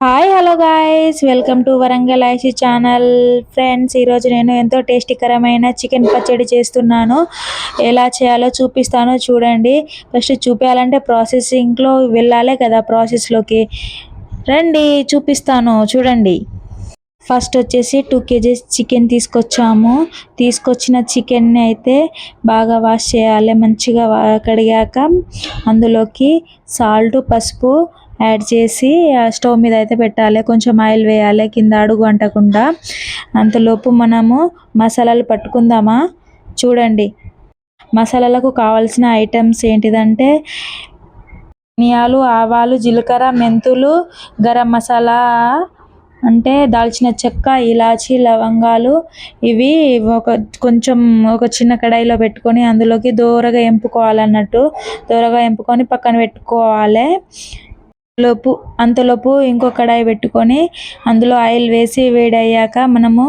Hi hello guys. Welcome to Warangal IC channel. Friends ఈరోజు నేను ఎంతో టేస్టీకరమైన చికెన్ పచ్చడి చేస్తున్నాను. ఎలా చేయాలో చూపిస్తాను చూడండి. ఫస్ట్ చూపించాలంటే ప్రాసెసింగ్లో వెళ్ళాలి కదా ప్రాసెస్లోకి. రండి చూపిస్తాను చూడండి. ఫస్ట్ వచ్చేసి టూ కేజీస్ చికెన్ తీసుకొచ్చాము. తీసుకొచ్చిన చికెన్ని అయితే బాగా వాష్ చేయాలి మంచిగా కడిగాక అందులోకి సాల్ట్ పసుపు యాడ్ చేసి స్టవ్ మీద అయితే పెట్టాలి. కొంచెం ఆయిల్ వేయాలి. కింద అడుగు అంటకుండా. అంతలోపు మనము మసాలాలు పట్టుకుందామా? చూడండి. మసాలాలకు కావాల్సిన ఐటమ్స్ ఏంటిదంటే ధనియాలు ఆవాలు జీలకర్ర మెంతులు గరం మసాలా అంటే దాల్చిన చెక్క ఇలాచి లవంగాలు ఇవి ఒక కొంచెం ఒక చిన్న కడాయిలో పెట్టుకొని అందులోకి దోరగా ఎంపుకోవాలన్నట్టు. దోరగా ఎంపుకొని పక్కన పెట్టుకోవాలి. లోపు అంతలోపు ఇంకో కడాయి పెట్టుకొని అందులో ఆయిల్ వేసి వేడి అయ్యాక మనము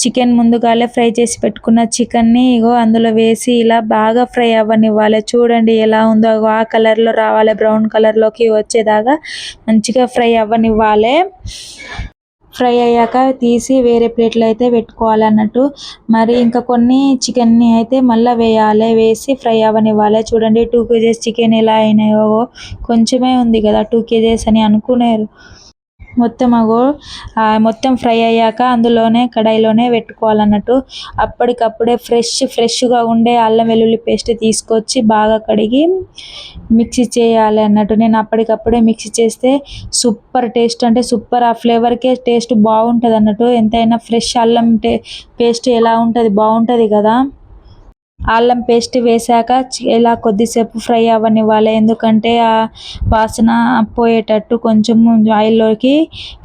చికెన్ ముందుగాలే ఫ్రై చేసి పెట్టుకున్న చికెన్ని ఇగో అందులో వేసి ఇలా బాగా ఫ్రై అవ్వనివ్వాలి. చూడండి ఎలా ఉందో ఆ కలర్లో రావాలి బ్రౌన్ కలర్లోకి వచ్చేదాకా మంచిగా ఫ్రై అవ్వనివ్వాలి. ఫ్రై అయ్యాక తీసి వేరే ప్లేట్లో అయితే పెట్టుకోవాలి అన్నట్టు మరి ఇంకా కొన్ని చికెన్ని అయితే మళ్ళీ వేయాలి. వేసి ఫ్రై అవ్వనివ్వాలి చూడండి టూ కేజీస్ చికెన్ ఎలా అయినాయో. కొంచెమే ఉంది కదా టూ కేజీస్ అని అనుకునేరు మొత్తం అగో మొత్తం ఫ్రై అయ్యాక అందులోనే కడాయిలోనే పెట్టుకోవాలన్నట్టు అప్పటికప్పుడే ఫ్రెష్ ఫ్రెష్గా ఉండే అల్లం వెల్లుల్లి పేస్ట్ తీసుకొచ్చి బాగా కడిగి మిక్సీ చేయాలి అన్నట్టు. నేను అప్పటికప్పుడే మిక్సీ చేస్తే సూపర్ టేస్ట్ అంటే సూపర్ ఆ ఫ్లేవర్కే టేస్ట్ బాగుంటుంది అన్నట్టు ఎంతైనా ఫ్రెష్ అల్లం టే పేస్ట్ ఎలా ఉంటుంది బాగుంటుంది కదా. అల్లం పేస్ట్ వేసాక ఇలా కొద్దిసేపు ఫ్రై అవ్వనివ్వాలి. ఎందుకంటే ఆ వాసన పోయేటట్టు కొంచెం ఆయిల్లోకి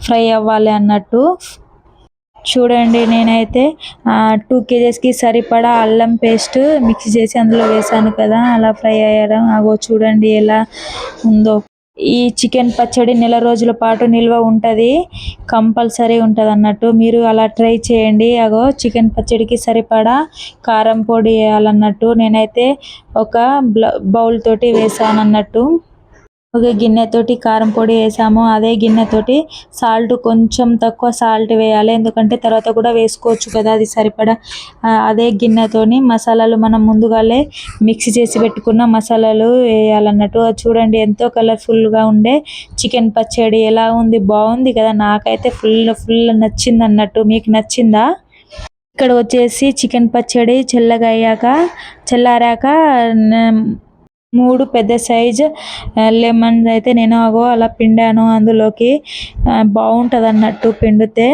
ఫ్రై అవ్వాలి అన్నట్టు. చూడండి నేనైతే టూ కేజెస్కి సరిపడా అల్లం పేస్ట్ మిక్స్ చేసి అందులో వేసాను కదా అలా ఫ్రై అయ్యడం. అగో చూడండి ఎలా ఉందో. ఈ చికెన్ పచ్చడి నెల రోజుల పాటు నిల్వ ఉంటుంది. కంపల్సరీ ఉంటుంది అన్నట్టు. మీరు అలా ట్రై చేయండి. అగో చికెన్ పచ్చడికి సరిపడా కారం పొడి వేయాలన్నట్టు. నేనైతే ఒక బౌల్ తోటి వేసాను అన్నట్టు ఒక గిన్నెతోటి కారం పొడి వేసాము. అదే గిన్నెతోటి సాల్ట్ కొంచెం తక్కువ సాల్ట్ వేయాలి. ఎందుకంటే తర్వాత కూడా వేసుకోవచ్చు కదా అది సరిపడా. అదే గిన్నెతోని మసాలాలు మనం ముందుగానే మిక్సీ చేసి పెట్టుకున్న మసాలాలు వేయాలన్నట్టు. చూడండి ఎంతో కలర్ఫుల్గా ఉండే చికెన్ పచ్చడి ఎలా ఉంది బాగుంది కదా. నాకైతే ఫుల్ ఫుల్ నచ్చింది అన్నట్టు మీకు నచ్చిందా? ఇక్కడ వచ్చేసి చికెన్ పచ్చడి చల్లగా అయ్యాక చల్లారాక మూడు పెద్ద సైజ్ లెమన్స్ అయితే నేను అగో అలా పిండాను. అందులోకి బాగుంటుంది అన్నట్టు పిండితే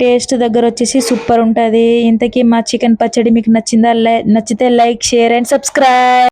టేస్ట్ దగ్గర వచ్చేసి సూపర్ ఉంటుంది. ఇంతకీ మా చికెన్ పచ్చడి మీకు నచ్చిందా నచ్చితే లైక్ షేర్ అండ్ సబ్స్క్రైబ్.